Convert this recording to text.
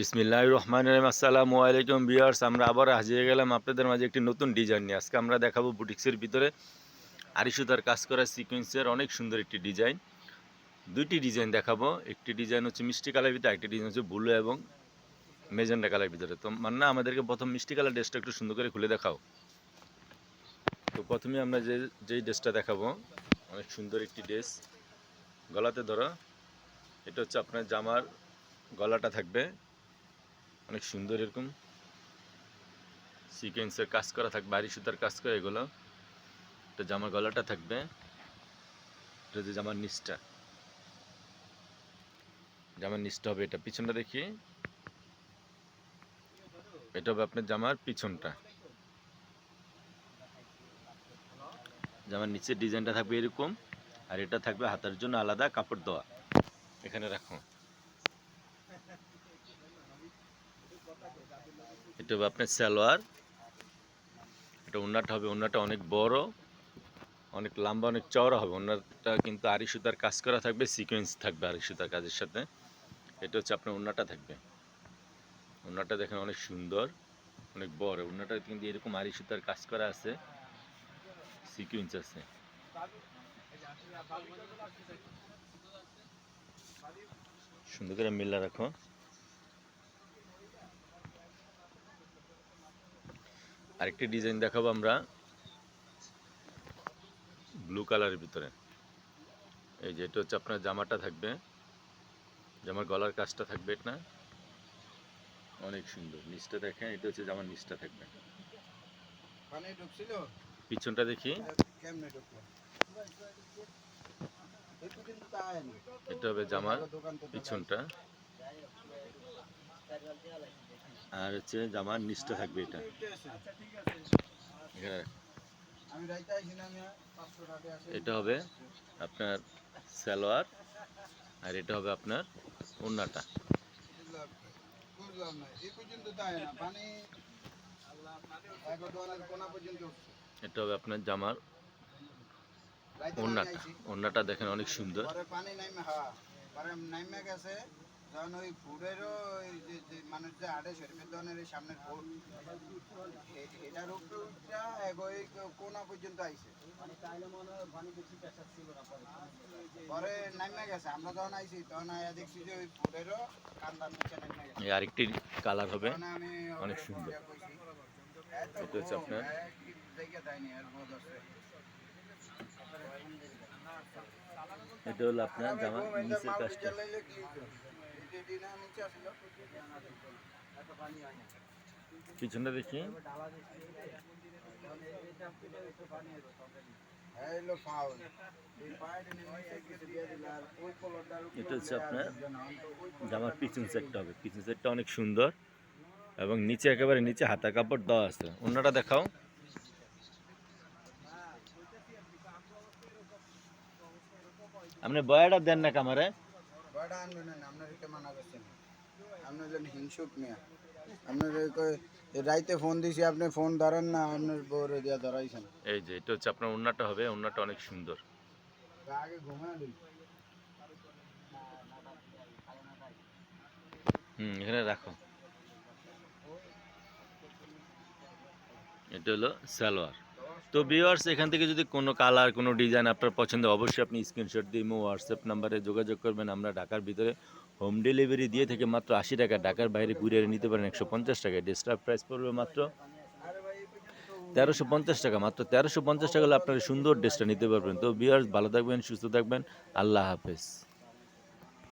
বিসমিল্লাহ রহমান রহিম। আসসালামু আলাইকুম বিয়ার্স আমরা আবার হাজিয়ে গেলাম আপনাদের মাঝে একটি নতুন ডিজাইন নিয়ে। আজকে আমরা দেখাবো বুটিক্সের ভিতরে আরিসুতার কাজ করা সিকোয়েন্সের অনেক সুন্দর একটি ডিজাইন দুইটি ডিজাইন দেখাবো। একটি ডিজাইন হচ্ছে মিষ্টি কালার ভিতরে একটি ডিজাইন হচ্ছে ব্লু এবং মেজেন্ডা কালার ভিতরে। তো মানে আমাদেরকে প্রথম মিষ্টি কালার ড্রেসটা একটু সুন্দর করে খুলে দেখাও। তো প্রথমে আমরা যে, যেই ড্রেসটা দেখাবো, অনেক সুন্দর একটি ড্রেস। গলাতে ধরো, এটা হচ্ছে আপনার জামার গলাটা থাকবে। অনেক সুন্দর এরকম। সিকোয়েন্সের কাজ করা থাকবে বাড়ি সুতার কাজ করা এগুলো। এটা জামার গলাটা থাকবে। এটা জামার নিচটা। জামার নিচটা হবে এটা, পিছনটা দেখি। এটা হবে আপনার জামার পিছনটা। জামার নিচের ডিজাইনটা থাকবে এরকম। আর এটা থাকবে হাতার জন্য আলাদা কাপড় দেওয়া। এখানে রাখো। এটা হবে আপনার সালোয়ার। এটা ওনাটা হবে ওনাটা অনেক বড়, অনেক লম্বা, অনেক চওড়া হবে। ওনাটা কিন্তু আড়ি সুতার কাজ করা থাকবে সিকোয়েন্স থাকবে আড়ি সুতার কাজের সাথে। এটা হচ্ছে আপনার ওনাটা থাকবে। ওনাটা দেখেন অনেক সুন্দর, অনেক বড়। ওনাটা কিন্তু এরকম আড়ি সুতার কাজ করা আছে সিকোয়েন্স আছে। সুন্দর করে মিল্লা রাখো। আরেকটি ডিজাইন দেখাবো আমরা। ব্লু কালারের ভিতরে। এই যে এটা হচ্ছে আপনার জামাটা থাকবে। জামার গলার কাজটা থাকবে এটা। অনেক সুন্দর। নিচটা দেখেন এটা হচ্ছে জামার নিচটা থাকবে। পিছনটা দেখি। না। এটা হবে জামার পিছনটা। আর হচ্ছে জামার নিচটা থাকবে এটা। এটা হবে আপনার সালোয়ার আর এটা হবে আপনার ওন্নাটা এটা হবে আপনার জামার ওন্নাটা ওন্নাটা দেখেন অনেক সুন্দর। পানি নাইমে হ্যাঁ। নাইমে গেছে ওই ওই যে যে মানুষ যে আড়ে শরীফের দোকানের সামনের ফুড এটার উপরে উঠা কোনা পর্যন্ত আইছে পরে নাইমে গেছে আমরা যখন আইছি তখন আয়া দেখছি যে ওই ফুডেরও কান্দার নিচে নাইমে গেছে আরেকটি কালার হবে অনেক সুন্দর। এটা হচ্ছে আপনার- আছে। এটা হলো আপনার এটা নিচের কাজটা বিচার লাইলে কি হইতো? এটা ডিনা নিচে আসলো। পিছনটা দেখি হ্যাঁ, এটা হচ্ছে আপনার জামার পিছন সেটটা হবে। পিছন সেটটা অনেক সুন্দর এবং নিচে একেবারে নিচে হাতা কাপড় দেওয়া আছে। অন্যটা দেখাও। আপনি বয়াটা দেন না কামারে। বড়া আনবেন আপনার এটা মানা করছেন। আপনার জন্য হিংসুক মিয়া। আপনার কই- রাইতে ফোন দিছি আপনি ফোন ধরেন না আপনার বউরে দিয়া ধরাইছেন। এই যে এটা হচ্ছে আপনার অন্যটা হবে অন্যটা অনেক সুন্দর। আগে ঘুমায় দিই হুম এখানে রাখো। এটা হলো সালোয়ার। তো ভিউয়ার্স এখান থেকে যদি কোনো কালার কোনো ডিজাইন আপনার পছন্দ, অবশ্যই আপনি স্ক্রিনশট দিয়ে ইমো হোয়াটসঅ্যাপ নাম্বারে যোগাযোগ করবেন। আমরা ঢাকার ভিতরে হোম ডেলিভারি দিয়ে থেকে মাত্র আশি টাকা। ঢাকার বাইরে কুরিয়ারে নিতে পারেন একশো পঞ্চাশ টাকা ডেস্টার প্রাইস পড়বে মাত্র তেরোশো পঞ্চাশ টাকা। মাত্র তেরোশো পঞ্চাশ টাকা হলে আপনারা সুন্দর ড্রেসটা নিতে পারবেন। তো ভিউয়ার্স ভালো থাকবেন, সুস্থ থাকবেন। আল্লাহ হাফেজ।